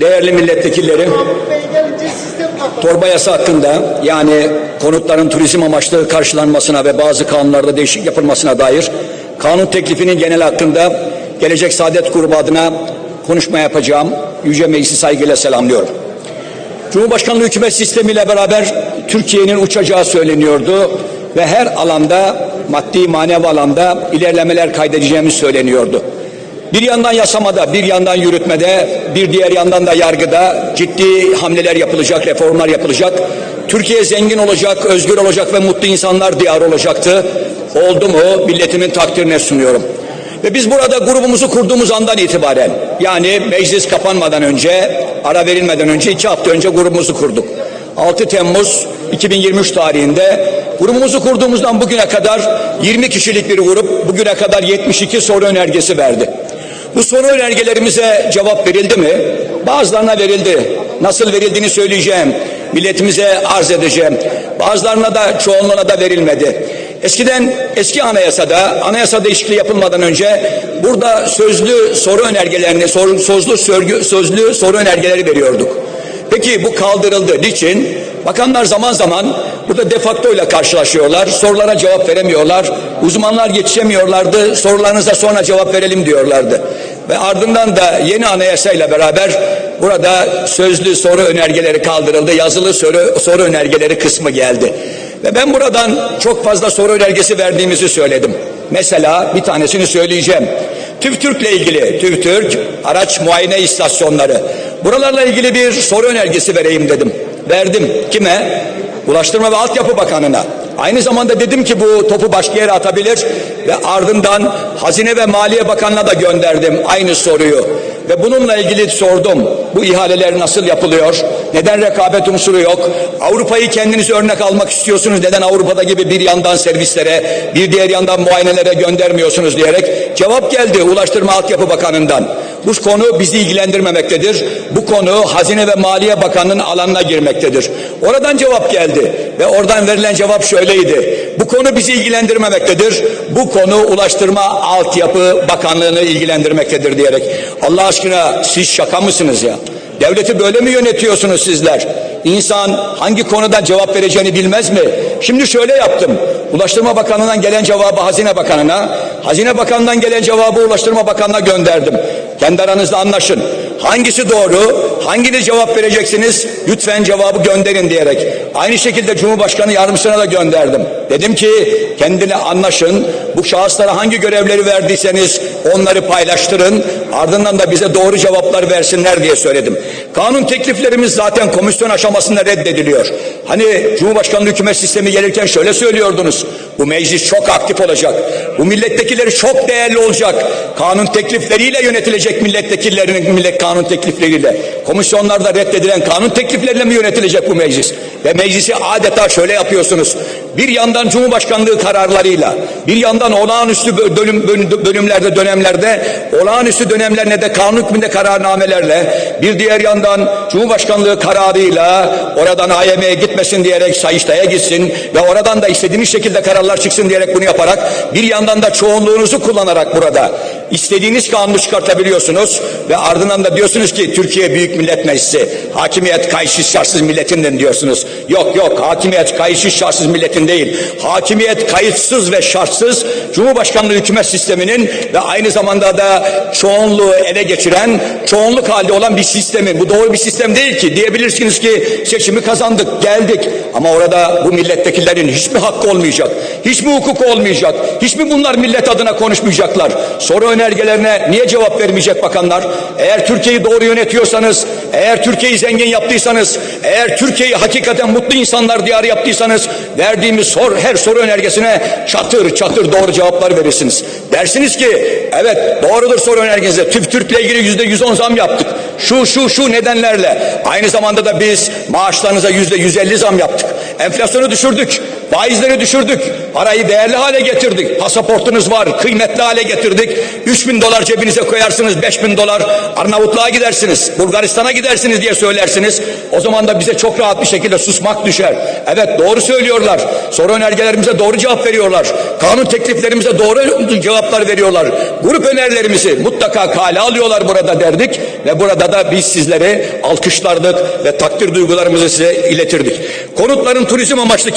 değerli milletvekillerim, torba yasa hakkında yani konutların turizm amaçlı karşılanmasına ve bazı kanunlarda değişik yapılmasına dair kanun teklifinin genel hakkında Gelecek Saadet Grubu adına konuşma yapacağım. Yüce Meclisi saygıyla selamlıyorum. Cumhurbaşkanlığı hükümet sistemiyle beraber Türkiye'nin uçacağı söyleniyordu ve her alanda maddi manevi alanda ilerlemeler kaydedeceğimiz söyleniyordu. Bir yandan yasamada, bir yandan yürütmede, bir diğer yandan da yargıda ciddi hamleler yapılacak, reformlar yapılacak. Türkiye zengin olacak, özgür olacak ve mutlu insanlar diyarı olacaktı. Oldu mu milletimin takdirine sunuyorum. Ve biz burada grubumuzu kurduğumuz andan itibaren yani meclis kapanmadan önce, ara verilmeden önce iki hafta önce grubumuzu kurduk. 6 Temmuz 2023 tarihinde grubumuzu kurduğumuzdan bugüne kadar 20 kişilik bir grup bugüne kadar 72 soru önergesi verdi. Bu soru önergelerimize cevap verildi mi? Bazılarına verildi. Nasıl verildiğini söyleyeceğim. Milletimize arz edeceğim. Bazılarına da çoğunluğuna da verilmedi. Eskiden eski anayasada anayasa değişikliği yapılmadan önce burada sözlü soru önergelerini sor- sözlü sörgü, sözlü soru önergeleri veriyorduk. Peki bu kaldırıldı. Niçin? Bakanlar zaman zaman burada defakto ile karşılaşıyorlar. Sorulara cevap veremiyorlar. Uzmanlar yetişemiyorlardı. Sorularınıza sonra cevap verelim diyorlardı. Ve ardından da yeni anayasayla beraber burada sözlü soru önergeleri kaldırıldı. Yazılı soru, soru önergeleri kısmı geldi. Ve ben buradan çok fazla soru önergesi verdiğimizi söyledim. Mesela bir tanesini söyleyeceğim. TÜVTÜRK'le ilgili TÜVTÜRK araç muayene istasyonları. Buralarla ilgili bir soru önergesi vereyim dedim. Verdim. Kime? Ulaştırma ve Altyapı Bakanı'na. Aynı zamanda dedim ki bu topu başka yere atabilir ve ardından Hazine ve Maliye Bakanı'na da gönderdim aynı soruyu. Ve bununla ilgili sordum. Bu ihaleler nasıl yapılıyor? Neden rekabet unsuru yok? Avrupa'yı kendiniz örnek almak istiyorsunuz. Neden Avrupa'da gibi bir yandan servislere, bir diğer yandan muayenelere göndermiyorsunuz diyerek cevap geldi Ulaştırma Altyapı Bakanı'ndan. Bu konu bizi ilgilendirmemektedir. Bu konu Hazine ve Maliye Bakanı'nın alanına girmektedir. Oradan cevap geldi ve oradan verilen cevap şöyleydi. Bu konu bizi ilgilendirmemektedir. Bu konu Ulaştırma Altyapı Bakanlığı'nı ilgilendirmektedir diyerek. Allah aşkına siz şaka mısınız ya? Devleti böyle mi yönetiyorsunuz sizler? İnsan hangi konuda cevap vereceğini bilmez mi? Şimdi şöyle yaptım. Ulaştırma Bakanı'ndan gelen cevabı Hazine Bakanı'na, Hazine Bakanı'ndan gelen cevabı Ulaştırma Bakanı'na gönderdim. Kendi aranızda anlaşın. Hangisi doğru, hanginiz cevap vereceksiniz lütfen cevabı gönderin diyerek. Aynı şekilde Cumhurbaşkanı yardımcısına da gönderdim. Dedim ki kendine anlaşın. Bu şahıslara hangi görevleri verdiyseniz onları paylaştırın. Ardından da bize doğru cevaplar versinler diye söyledim. Kanun tekliflerimiz zaten komisyon aşamasında reddediliyor. Hani Cumhurbaşkanlığı hükümet sistemi gelirken şöyle söylüyordunuz. Bu meclis çok aktif olacak. Bu milletvekilleri çok değerli olacak. Kanun teklifleriyle yönetilecek milletvekillerinin millet kanun teklifleriyle. Komisyonlarda reddedilen kanun teklifleriyle mi yönetilecek bu meclis? Ve meclisi adeta şöyle yapıyorsunuz. Bir yandan Cumhurbaşkanlığı kararlarıyla, bir yandan olağanüstü bölüm, bölüm- bölümlerde, dönemlerde, olağanüstü dönemlerine de kanun hükmünde kararnamelerle, bir diğer yandan Cumhurbaşkanlığı kararıyla oradan AYM'ye gitmesin diyerek Sayıştay'a gitsin ve oradan da istediğiniz şekilde kararlar çıksın diyerek bunu yaparak, bir yandan da çoğunluğunuzu kullanarak burada istediğiniz kanunu çıkartabiliyorsunuz ve ardından da diyorsunuz ki Türkiye Büyük Millet Meclisi hakimiyet kayıtsız şartsız milletindir diyorsunuz. Yok yok hakimiyet kayıtsız şartsız milletin değil. Hakimiyet kayıtsız ve şartsız Cumhurbaşkanlığı hükümet sisteminin ve aynı zamanda da çoğunluğu ele geçiren çoğunluk halde olan bir sistemin. Bu doğru bir sistem değil ki. Diyebilirsiniz ki seçimi kazandık geldik ama orada bu milletvekillerinin hiç mi hakkı olmayacak? Hiç mi hukuk olmayacak? Hiç mi bunlar millet adına konuşmayacaklar? Soru önergelerine niye cevap vermeyecek bakanlar? Eğer Türkiye'yi doğru yönetiyorsanız, eğer Türkiye'yi zengin yaptıysanız, eğer Türkiye'yi hakikaten mutlu insanlar diyarı yaptıysanız verdiğimiz sor, her soru önergesine çatır çatır doğru cevaplar verirsiniz. Dersiniz ki evet doğrudur soru önergenize. TÜV Türk'le ilgili yüzde yüz on zam yaptık. Şu şu şu nedenlerle. Aynı zamanda da biz maaşlarınıza yüzde yüz elli zam yaptık. Enflasyonu düşürdük. Faizleri düşürdük. Parayı değerli hale getirdik. Pasaportunuz var. Kıymetli hale getirdik. 3 bin dolar cebinize koyarsınız. 5 bin dolar Arnavutluğa gidersiniz. Bulgaristan'a gidersiniz diye söylersiniz. O zaman da bize çok rahat bir şekilde susmak düşer. Evet doğru söylüyorlar. Soru önergelerimize doğru cevap veriyorlar. Kanun tekliflerimize doğru cevaplar veriyorlar. Grup önerilerimizi mutlaka kale alıyorlar burada derdik. Ve burada da biz sizleri alkışlardık ve takdir duygularımızı size iletirdik. Konutların turizm amaçlı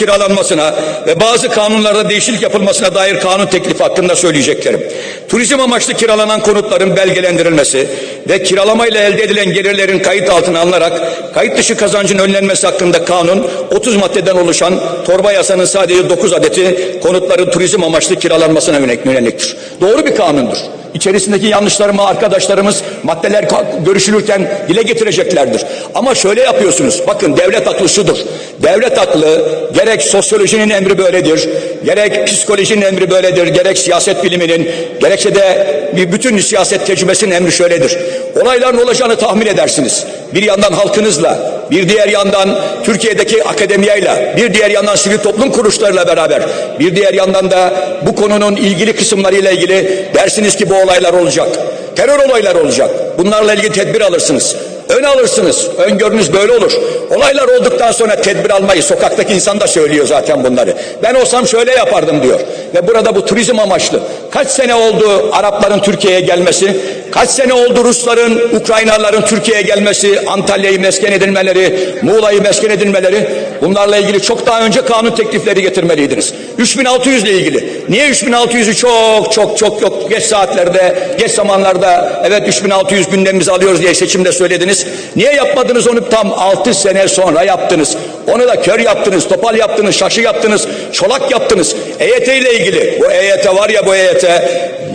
kiralanmasına ve bazı kanunlarda değişiklik yapılmasına dair kanun teklifi hakkında söyleyeceklerim. Turizm amaçlı kiralanan konutların belgelendirilmesi ve kiralamayla elde edilen gelirlerin kayıt altına alınarak kayıt dışı kazancın önlenmesi hakkında kanun 30 maddeden oluşan torba yasanın sadece 9 adeti konutların turizm amaçlı kiralanmasına yönelik- yöneliktir. Doğru bir kanundur. İçerisindeki yanlışlarımı arkadaşlarımız maddeler görüşülürken dile getireceklerdir. Ama şöyle yapıyorsunuz. Bakın devlet aklı şudur. Devlet aklı gerek sosyolojinin emri böyledir, gerek psikolojinin emri böyledir, gerek siyaset biliminin, gerekse de bir bütün siyaset tecrübesinin emri şöyledir. Olayların olacağını tahmin edersiniz. Bir yandan halkınızla, bir diğer yandan Türkiye'deki akademiyayla, bir diğer yandan sivil toplum kuruluşlarıyla beraber, bir diğer yandan da bu konunun ilgili kısımlarıyla ilgili dersiniz ki bu olaylar olacak. Terör olayları olacak. Bunlarla ilgili tedbir alırsınız. Ön alırsınız. Öngörünüz böyle olur. Olaylar olduktan sonra tedbir almayı sokaktaki insan da söylüyor zaten bunları. Ben olsam şöyle yapardım diyor. Ve burada bu turizm amaçlı. Kaç sene oldu Arapların Türkiye'ye gelmesi? Kaç sene oldu Rusların, Ukraynalıların Türkiye'ye gelmesi, Antalya'yı mesken edilmeleri, Muğla'yı mesken edilmeleri? Bunlarla ilgili çok daha önce kanun teklifleri getirmeliydiniz. 3600 ile ilgili. Niye 3600'ü çok çok çok çok geç saatlerde, geç zamanlarda evet 3600 gündemimizi alıyoruz diye seçimde söylediniz. Niye yapmadınız onu tam 6 sene sonra yaptınız. Onu da kör yaptınız, topal yaptınız, şaşı yaptınız, çolak yaptınız. EYT ile ilgili. Bu EYT var ya bu EYT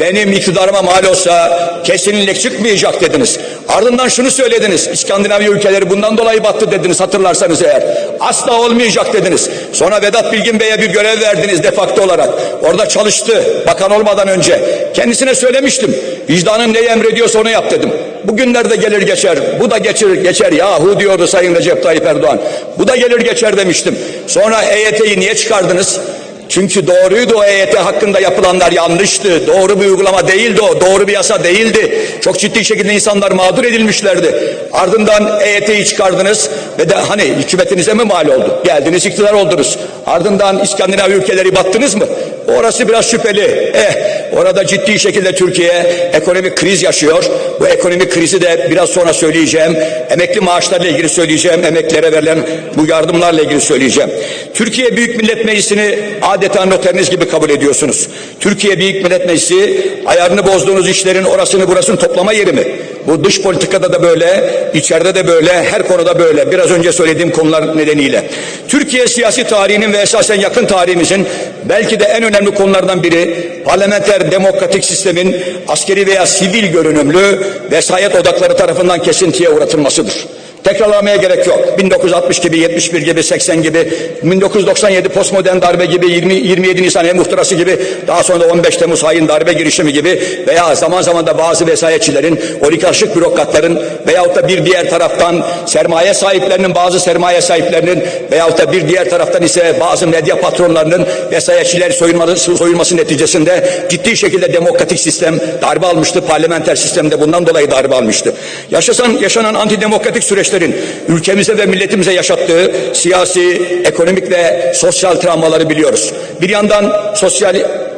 benim iktidarıma mal olsa kesinlikle çıkmayacak dediniz. Ardından şunu söylediniz. İskandinavya ülkeleri bundan dolayı battı dediniz hatırlarsanız eğer. Asla olmayacak dediniz. Sonra Vedat Bilgin Bey'e bir görev verdiniz defakto olarak. Orada çalıştı bakan olmadan önce. Kendisine söylemiştim. Vicdanın neyi emrediyorsa onu yap dedim. Bugünlerde gelir geçer. Bu da geçir geçer. Yahu diyordu Sayın Recep Tayyip Erdoğan. Bu da gelir geçer demiştim. Sonra EYT'yi niye çıkardınız? Çünkü doğruydu o EYT hakkında yapılanlar yanlıştı. Doğru bir uygulama değildi o. Doğru bir yasa değildi. Çok ciddi şekilde insanlar mağdur edilmişlerdi. Ardından EYT'yi çıkardınız ve de hani hükümetinize mi mal oldu? Geldiniz iktidar oldunuz. Ardından İskandinav ülkeleri battınız mı? Orası biraz şüpheli. Eh orada ciddi şekilde Türkiye ekonomik kriz yaşıyor. Bu ekonomik krizi de biraz sonra söyleyeceğim. Emekli maaşlarla ilgili söyleyeceğim. Emeklilere verilen bu yardımlarla ilgili söyleyeceğim. Türkiye Büyük Millet Meclisi'ni adeta noteriniz gibi kabul ediyorsunuz. Türkiye Büyük Millet Meclisi ayarını bozduğunuz işlerin orasını burasını toplama yeri mi? Bu dış politikada da böyle, içeride de böyle, her konuda böyle. Biraz önce söylediğim konular nedeniyle. Türkiye siyasi tarihinin ve esasen yakın tarihimizin belki de en önemli konulardan biri parlamenter demokratik sistemin askeri veya sivil görünümlü vesayet odakları tarafından kesintiye uğratılmasıdır. Tekrarlamaya gerek yok. 1960 gibi, 71 gibi, 80 gibi, 1997 postmodern darbe gibi, 20, 27 Nisan el muhtırası gibi, daha sonra da 15 Temmuz hain darbe girişimi gibi veya zaman zaman da bazı vesayetçilerin, oligarşik bürokratların veyahut da bir diğer taraftan sermaye sahiplerinin, bazı sermaye sahiplerinin veyahut da bir diğer taraftan ise bazı medya patronlarının vesayetçiler soyulması, soyulması neticesinde ciddi şekilde demokratik sistem darbe almıştı. Parlamenter sistemde bundan dolayı darbe almıştı. Yaşasan, yaşanan antidemokratik süreçlerin ülkemize ve milletimize yaşattığı siyasi, ekonomik ve sosyal travmaları biliyoruz. Bir yandan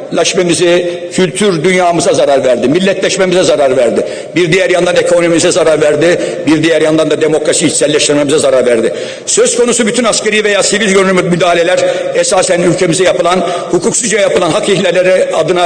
sosyalleşmemizi, kültür dünyamıza zarar verdi. Milletleşmemize zarar verdi. Bir diğer yandan ekonomimize zarar verdi. Bir diğer yandan da demokrasi içselleştirmemize zarar verdi. Söz konusu bütün askeri veya sivil görünümlü müdahaleler esasen ülkemize yapılan, hukuksuzca yapılan hak ihlalleri adına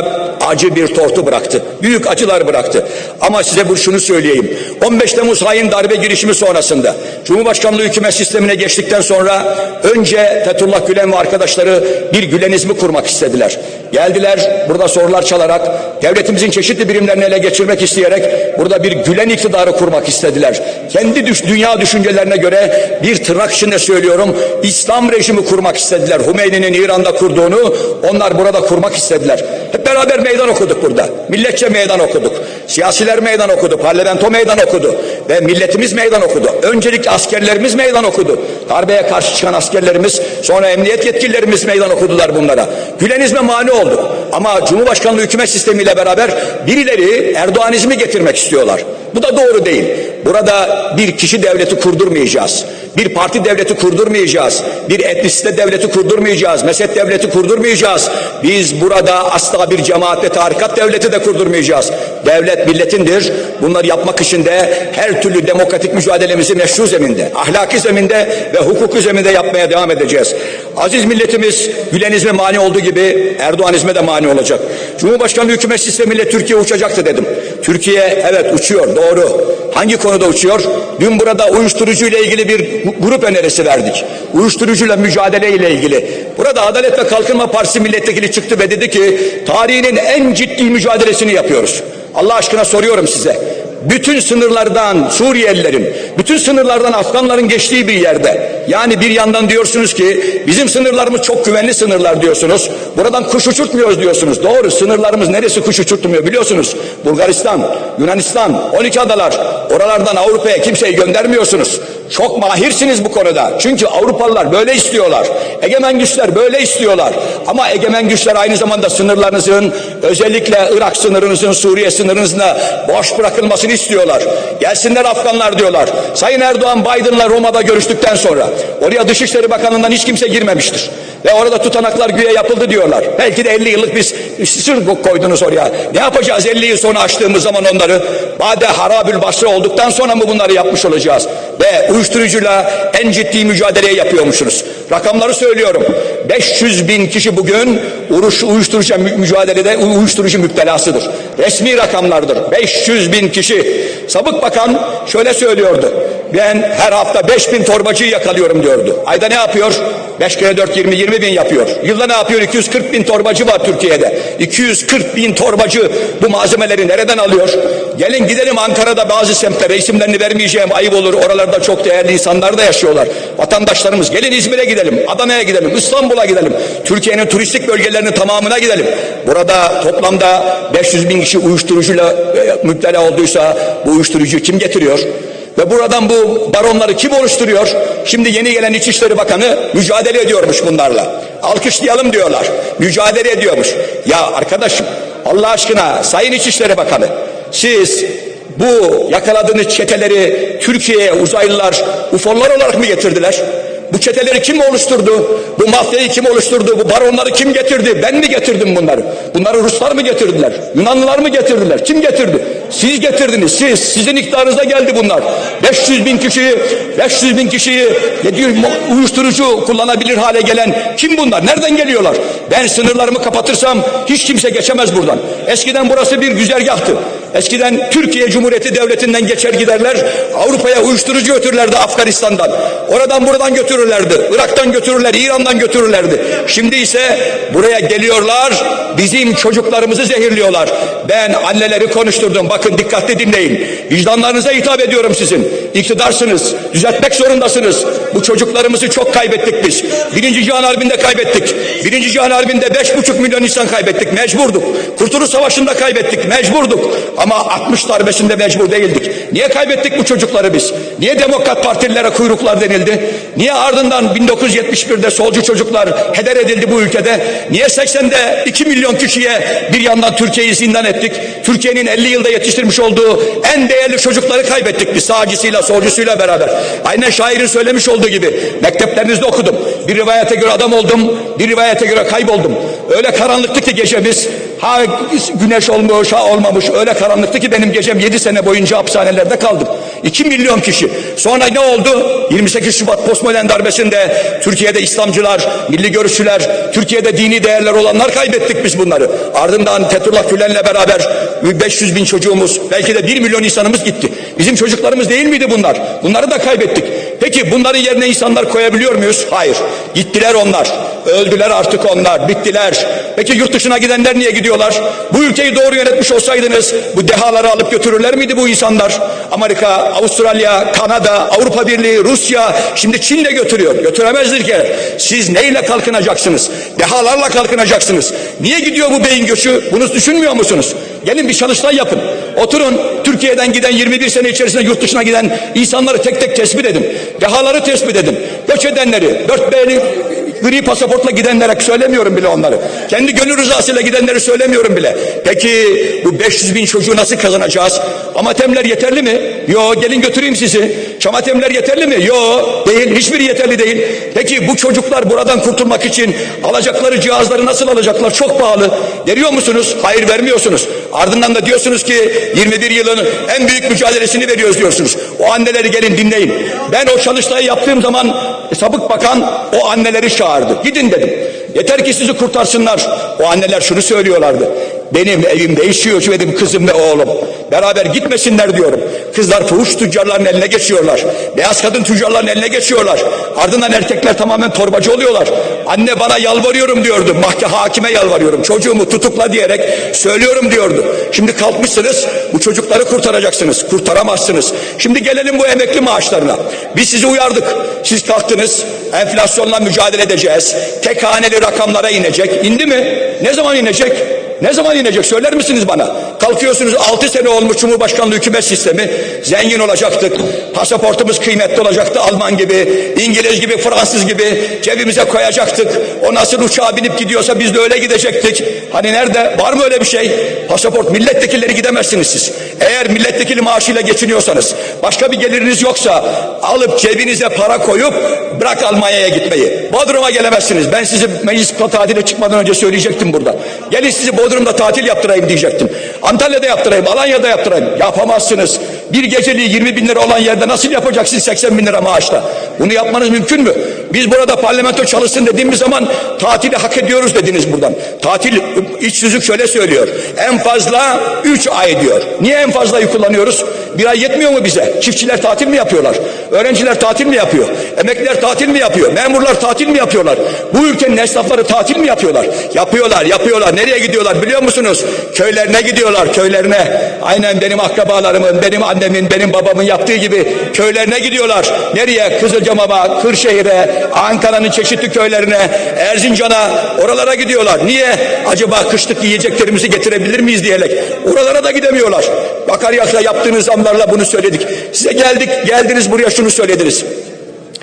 acı bir tortu bıraktı. Büyük acılar bıraktı. Ama size bu şunu söyleyeyim. 15 Temmuz hain darbe girişimi sonrasında Cumhurbaşkanlığı hükümet sistemine geçtikten sonra önce Fethullah Gülen ve arkadaşları bir gülenizmi kurmak istediler. Geldiler Kimiler burada sorular çalarak devletimizin çeşitli birimlerini ele geçirmek isteyerek burada bir gülen iktidarı kurmak istediler. Kendi düş, dünya düşüncelerine göre bir tırnak içinde söylüyorum İslam rejimi kurmak istediler. Hümeyni'nin İran'da kurduğunu onlar burada kurmak istediler. Hep beraber meydan okuduk burada. Milletçe meydan okuduk. Siyasiler meydan okudu. Parlamento meydan okudu. Ve milletimiz meydan okudu. Öncelikle askerlerimiz meydan okudu. Darbeye karşı çıkan askerlerimiz sonra emniyet yetkililerimiz meydan okudular bunlara. Gülenizme mani oldu. Ama Cumhurbaşkanlığı hükümet sistemiyle beraber birileri Erdoğanizmi getirmek istiyorlar. Bu da doğru değil. Burada bir kişi devleti kurdurmayacağız. Bir parti devleti kurdurmayacağız. Bir etnisite devleti kurdurmayacağız. Mezhep devleti kurdurmayacağız. Biz burada asla bir cemaat ve tarikat devleti de kurdurmayacağız. Devlet milletindir. Bunları yapmak için de her türlü demokratik mücadelemizi meşru zeminde, ahlaki zeminde ve hukuki zeminde yapmaya devam edeceğiz. Aziz milletimiz Gülenizme mani olduğu gibi Erdoğanizme de mani olacak. Cumhurbaşkanlığı hükümet sistemiyle Türkiye uçacaktı dedim. Türkiye evet uçuyor doğru. Hangi konuda uçuyor? Dün burada uyuşturucu ile ilgili bir grup önerisi verdik. Uyuşturucuyla mücadele ile ilgili. Burada Adalet ve Kalkınma Partisi milletvekili çıktı ve dedi ki tarihinin en ciddi mücadelesini yapıyoruz. Allah aşkına soruyorum size. Bütün sınırlardan Suriyelilerin, bütün sınırlardan Afganların geçtiği bir yerde. Yani bir yandan diyorsunuz ki bizim sınırlarımız çok güvenli sınırlar diyorsunuz. Buradan kuş uçurtmuyoruz diyorsunuz. Doğru sınırlarımız neresi kuş uçurtmuyor biliyorsunuz. Bulgaristan, Yunanistan, 12 adalar. Oralardan Avrupa'ya kimseyi göndermiyorsunuz. Çok mahirsiniz bu konuda. Çünkü Avrupalılar böyle istiyorlar. Egemen güçler böyle istiyorlar. Ama egemen güçler aynı zamanda sınırlarınızın özellikle Irak sınırınızın Suriye sınırınızla boş bırakılmasını istiyorlar. Gelsinler Afganlar diyorlar. Sayın Erdoğan Biden'la Roma'da görüştükten sonra oraya Dışişleri Bakanlığı'ndan hiç kimse girmemiştir. Ve orada tutanaklar güya yapıldı diyorlar. Belki de 50 yıllık bir sır koydunuz oraya. Ne yapacağız 50 yıl sonra açtığımız zaman onları? Bade harabül basra olduktan sonra mı bunları yapmış olacağız? Ve uyuşturucuyla en ciddi mücadeleyi yapıyormuşsunuz. Rakamları söylüyorum. 500 bin kişi bugün uyuşturucu mücadelede uyuşturucu müptelasıdır. Resmi rakamlardır. 500 bin kişi. Sabık Bakan şöyle söylüyordu. Ben her hafta 5 bin torbacıyı yakalıyorum diyordu. Ayda ne yapıyor? 5 kere 4 20 20 bin yapıyor. Yılda ne yapıyor? 240 bin torbacı var Türkiye'de. 240 bin torbacı bu malzemeleri nereden alıyor? Gelin gidelim Ankara'da bazı semtlere isimlerini vermeyeceğim ayıp olur. Oralarda çok değerli insanlar da yaşıyorlar. Vatandaşlarımız gelin İzmir'e gidelim, Adana'ya gidelim, İstanbul'a gidelim. Türkiye'nin turistik bölgelerinin tamamına gidelim. Burada toplamda 500 bin kişi uyuşturucuyla e, müptela olduysa bu uyuşturucuyu kim getiriyor? Ve buradan bu baronları kim oluşturuyor? Şimdi yeni gelen İçişleri Bakanı mücadele ediyormuş bunlarla. Alkışlayalım diyorlar. Mücadele ediyormuş. Ya arkadaşım Allah aşkına Sayın İçişleri Bakanı siz bu yakaladığınız çeteleri Türkiye'ye uzaylılar, ufonlar olarak mı getirdiler? Bu çeteleri kim oluşturdu? Bu mafyayı kim oluşturdu? Bu baronları kim getirdi? Ben mi getirdim bunları? Bunları Ruslar mı getirdiler? Yunanlılar mı getirdiler? Kim getirdi? Siz getirdiniz. Siz. Sizin iktidarınıza geldi bunlar. 500 bin kişiyi 500 bin kişiyi uyuşturucu kullanabilir hale gelen kim bunlar? Nereden geliyorlar? Ben sınırlarımı kapatırsam hiç kimse geçemez buradan. Eskiden burası bir güzergahtı. Eskiden Türkiye Cumhuriyeti Devleti'nden geçer giderler. Avrupa'ya uyuşturucu götürürlerdi Afganistan'dan. Oradan buradan götürürlerdi. Irak'tan götürürler, İran'dan götürürlerdi. Şimdi ise buraya geliyorlar. Bizim çocuklarımızı zehirliyorlar. Ben anneleri konuşturdum. Bakın dikkatli dinleyin. Vicdanlarınıza hitap ediyorum sizin. İktidarsınız. Düzeltmek zorundasınız. Bu çocuklarımızı çok kaybettik biz. Birinci Cihan Harbi'nde kaybettik. Birinci Cihan Harbi'nde beş buçuk milyon insan kaybettik. Mecburduk. Kurtuluş Savaşı'nda kaybettik. Mecburduk. Ama 60 darbesinde mecbur değildik. Niye kaybettik bu çocukları biz? Niye Demokrat Partililere kuyruklar denildi? Niye ardından 1971'de solcu çocuklar heder edildi bu ülkede? Niye 80'de 2 milyon kişiye bir yandan Türkiye'yi zindan ettik? Türkiye'nin 50 yılda yetiştirmiş olduğu en değerli çocukları kaybettik biz sağcısıyla solcusuyla beraber. Aynen şairin söylemiş olduğu gibi mekteplerinizde okudum. Bir rivayete göre adam oldum, bir rivayete göre kayboldum. Öyle karanlıktı ki gecemiz. Ha güneş olmuş, ha olmamış. Öyle karanlıktı ki benim gecem 7 sene boyunca hapishanelerde kaldım. 2 milyon kişi. Sonra ne oldu? 28 Şubat postmodern darbesinde Türkiye'de İslamcılar, milli görüşçüler, Türkiye'de dini değerler olanlar kaybettik biz bunları. Ardından Fethullah Gülen'le beraber 500 bin çocuğumuz, belki de 1 milyon insanımız gitti. Bizim çocuklarımız değil miydi bunlar? Bunları da kaybettik. Peki bunların yerine insanlar koyabiliyor muyuz? Hayır. Gittiler onlar. Öldüler artık onlar, bittiler. Peki yurt dışına gidenler niye gidiyorlar? Bu ülkeyi doğru yönetmiş olsaydınız bu dehaları alıp götürürler miydi bu insanlar? Amerika, Avustralya, Kanada, Avrupa Birliği, Rusya, şimdi Çin de götürüyor. Götüremezdir ki. Siz neyle kalkınacaksınız? Dehalarla kalkınacaksınız. Niye gidiyor bu beyin göçü? Bunu düşünmüyor musunuz? Gelin bir çalıştay yapın. Oturun Türkiye'den giden 21 sene içerisinde yurt dışına giden insanları tek tek tespit edin. Dehaları tespit edin. Göç edenleri, 4 B'li gri pasaportla gidenlere söylemiyorum bile onları. Kendi gönül rızasıyla gidenleri söylemiyorum bile. Peki bu 500 bin çocuğu nasıl kazanacağız? Amatemler yeterli mi? Yo gelin götüreyim sizi. Çamatemler yeterli mi? Yo değil. Hiçbiri yeterli değil. Peki bu çocuklar buradan kurtulmak için alacakları cihazları nasıl alacaklar? Çok pahalı. Veriyor musunuz? Hayır vermiyorsunuz. Ardından da diyorsunuz ki 21 yılın en büyük mücadelesini veriyoruz diyorsunuz. O anneleri gelin dinleyin. Ben o çalıştayı yaptığım zaman sabık bakan o anneleri çağırdı. Gidin dedim. Yeter ki sizi kurtarsınlar. O anneler şunu söylüyorlardı. Benim evim değişiyor benim kızım ve oğlum. Beraber gitmesinler diyorum. Kızlar fuhuş tüccarların eline geçiyorlar. Beyaz kadın tüccarların eline geçiyorlar. Ardından erkekler tamamen torbacı oluyorlar. Anne bana yalvarıyorum diyordu. Mahkeme hakime yalvarıyorum. Çocuğumu tutukla diyerek söylüyorum diyordu. Şimdi kalkmışsınız bu çocukları kurtaracaksınız. Kurtaramazsınız. Şimdi gelelim bu emekli maaşlarına. Biz sizi uyardık. Siz kalktınız. Enflasyonla mücadele edeceğiz. Tek haneli rakamlara inecek. İndi mi? Ne zaman inecek? Ne zaman inecek söyler misiniz bana? Kalkıyorsunuz 6 sene olmuş Cumhurbaşkanlığı hükümet sistemi. Zengin olacaktık. Pasaportumuz kıymetli olacaktı Alman gibi, İngiliz gibi, Fransız gibi cebimize koyacaktık. O nasıl uçağa binip gidiyorsa biz de öyle gidecektik. Hani nerede? Var mı öyle bir şey? Pasaport milletvekilleri gidemezsiniz siz. Eğer milletvekili maaşıyla geçiniyorsanız, başka bir geliriniz yoksa alıp cebinize para koyup bırak Almanya'ya gitmeyi. Bodrum'a gelemezsiniz. Ben sizi meclis tatile çıkmadan önce söyleyecektim burada. Gelin sizi Bodrum'da tatil yaptırayım diyecektim. Antalya'da yaptırayım, Alanya'da yaptırayım. Yapamazsınız. Bir geceliği 20 bin lira olan yerde nasıl yapacaksınız 80 bin lira maaşla? Bunu yapmanız mümkün mü? Biz burada parlamento çalışsın dediğimiz zaman tatili hak ediyoruz dediniz buradan. Tatil iç süzük şöyle söylüyor. En fazla 3 ay diyor. Niye en fazlayı kullanıyoruz? Bir ay yetmiyor mu bize? Çiftçiler tatil mi yapıyorlar? Öğrenciler tatil mi yapıyor? Emekliler tatil mi yapıyor? Memurlar tatil mi yapıyorlar? Bu ülkenin esnafları tatil mi yapıyorlar? Yapıyorlar, yapıyorlar. Nereye gidiyorlar biliyor musunuz? Köylerine gidiyorlar, köylerine. Aynen benim akrabalarımın, benim annemin, benim babamın yaptığı gibi köylerine gidiyorlar. Nereye? Kızılcamam'a, Kırşehir'e, Ankara'nın çeşitli köylerine, Erzincan'a, oralara gidiyorlar. Niye? Acaba kışlık yiyeceklerimizi getirebilir miyiz diyerek. Oralara da gidemiyorlar. Akaryakıta yaptığınız zamlarla bunu söyledik. Size geldik, geldiniz buraya şunu söylediniz.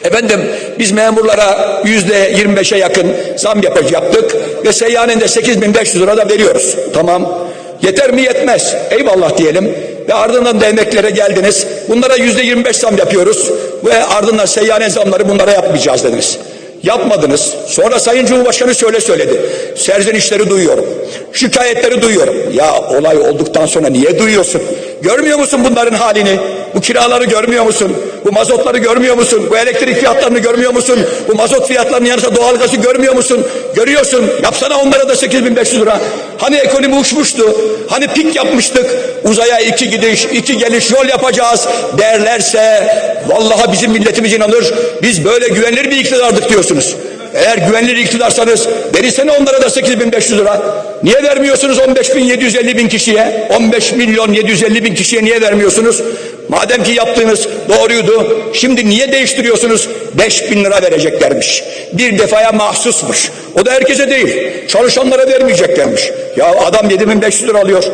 Efendim biz memurlara yüzde 25'e yakın zam yapacak yaptık ve seyyanen de 8500 lira da veriyoruz. Tamam. Yeter mi yetmez. Eyvallah diyelim. Ve ardından da emeklere geldiniz. Bunlara yüzde 25 zam yapıyoruz. Ve ardından seyyanen zamları bunlara yapmayacağız dediniz. Yapmadınız. Sonra Sayın Cumhurbaşkanı şöyle söyledi. Serzenişleri duyuyorum. Şikayetleri duyuyorum. Ya olay olduktan sonra niye duyuyorsun? Görmüyor musun bunların halini? Bu kiraları görmüyor musun? Bu mazotları görmüyor musun? Bu elektrik fiyatlarını görmüyor musun? Bu mazot fiyatlarının yanında doğalgazı görmüyor musun? Görüyorsun. Yapsana onlara da 8500 lira. Hani ekonomi uçmuştu? Hani pik yapmıştık? Uzaya iki gidiş, iki geliş yol yapacağız derlerse vallahi bizim milletimiz inanır. Biz böyle güvenilir bir iktidardık diyorsunuz. Eğer güvenilir iktidarsanız verirsene onlara da 8500 lira. Niye vermiyorsunuz 15 bin 750 bin kişiye? 15 milyon 750 bin kişiye niye vermiyorsunuz? Madem ki yaptığınız doğruydu, şimdi niye değiştiriyorsunuz? 5 bin lira vereceklermiş. Bir defaya mahsusmuş. O da herkese değil, çalışanlara vermeyeceklermiş. Ya adam 7500 lira alıyor.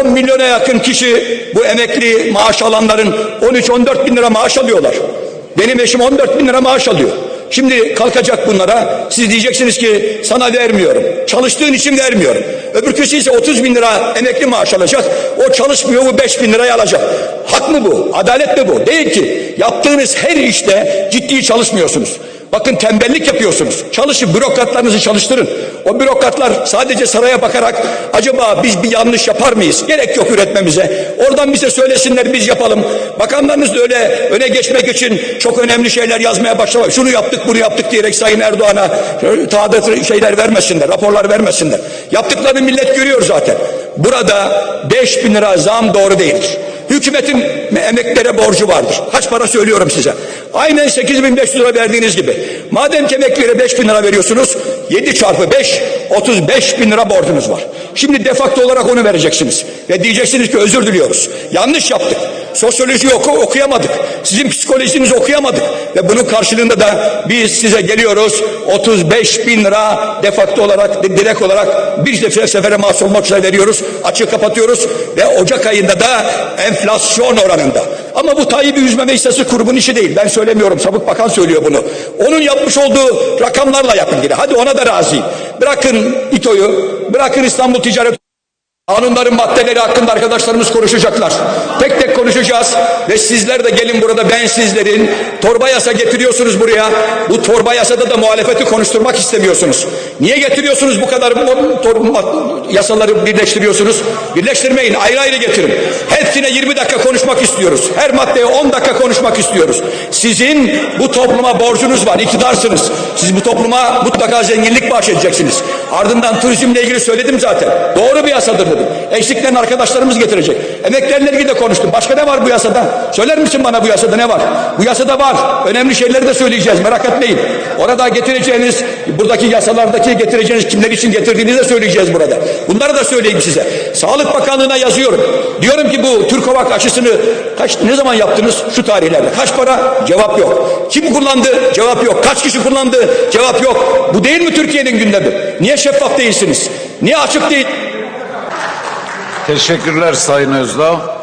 10 milyona yakın kişi bu emekli maaş alanların 13-14 bin lira maaş alıyorlar. Benim eşim 14 bin lira maaş alıyor. Şimdi kalkacak bunlara siz diyeceksiniz ki sana vermiyorum. Çalıştığın için vermiyorum. Öbürküsü ise 30 bin lira emekli maaş alacak. O çalışmıyor bu 5 bin lirayı alacak. Hak mı bu? Adalet mi bu? Değil ki. Yaptığınız her işte ciddi çalışmıyorsunuz. Bakın tembellik yapıyorsunuz. Çalışın, bürokratlarınızı çalıştırın. O bürokratlar sadece saraya bakarak acaba biz bir yanlış yapar mıyız? Gerek yok üretmemize. Oradan bize söylesinler biz yapalım. Bakanlarınız da öyle öne geçmek için çok önemli şeyler yazmaya başlamak. Şunu yaptık, bunu yaptık diyerek Sayın Erdoğan'a taadat şeyler vermesinler, raporlar vermesinler. Yaptıklarını millet görüyor zaten. Burada 5 bin lira zam doğru değildir. Hükümetin emeklere borcu vardır. Kaç para söylüyorum size. Aynen 8500 lira verdiğiniz gibi. Madem ki emeklilere 5000 lira veriyorsunuz, 7 çarpı 5 35 bin lira borcunuz var. Şimdi defakto olarak onu vereceksiniz. Ve diyeceksiniz ki özür diliyoruz. Yanlış yaptık. Sosyoloji oku, okuyamadık. Sizin psikolojinizi okuyamadık. Ve bunun karşılığında da biz size geliyoruz 35 bin lira defakto olarak direkt olarak bir sefer sefere mahsus olmak üzere veriyoruz. Açık kapatıyoruz ve Ocak ayında da enflasyon oranında. Ama bu Tayyip'i üzme meclisi kurumun işi değil. Ben söylemiyorum. Sabık Bakan söylüyor bunu. Onun yapmış olduğu rakamlarla yapın yine. Hadi ona da razıyım. Bırakın İTO'yu, bırakın İstanbul Ticaret Kanunların maddeleri hakkında arkadaşlarımız konuşacaklar. Tek tek konuşacağız ve sizler de gelin burada ben sizlerin torba yasa getiriyorsunuz buraya. Bu torba yasada da muhalefeti konuşturmak istemiyorsunuz. Niye getiriyorsunuz bu kadar yasaları birleştiriyorsunuz? Birleştirmeyin ayrı ayrı getirin. Hepsine 20 dakika konuşmak istiyoruz. Her maddeye 10 dakika konuşmak istiyoruz. Sizin bu topluma borcunuz var. iktidarsınız. Siz bu topluma mutlaka zenginlik bahşedeceksiniz. Ardından turizmle ilgili söyledim zaten. Doğru bir yasadır dedim. Eksiklerini arkadaşlarımız getirecek. Emeklerle ilgili de konuştum. Başka ne var bu yasada? Söyler misin bana bu yasada ne var? Bu yasada var. Önemli şeyleri de söyleyeceğiz. Merak etmeyin. Orada getireceğiniz, buradaki yasalardaki getireceğiniz kimler için getirdiğinizi de söyleyeceğiz burada. Bunları da söyleyeyim size. Sağlık Bakanlığı'na yazıyorum. Diyorum ki bu Türkovak aşısını kaç ne zaman yaptınız? Şu tarihlerde. Kaç para? Cevap yok. Kim kullandı? Cevap yok. Kaç kişi kullandı? Cevap yok. Bu değil mi Türkiye'nin gündemi? Niye şeffaf değilsiniz? Niye açık değil? Teşekkürler Sayın Özdağ.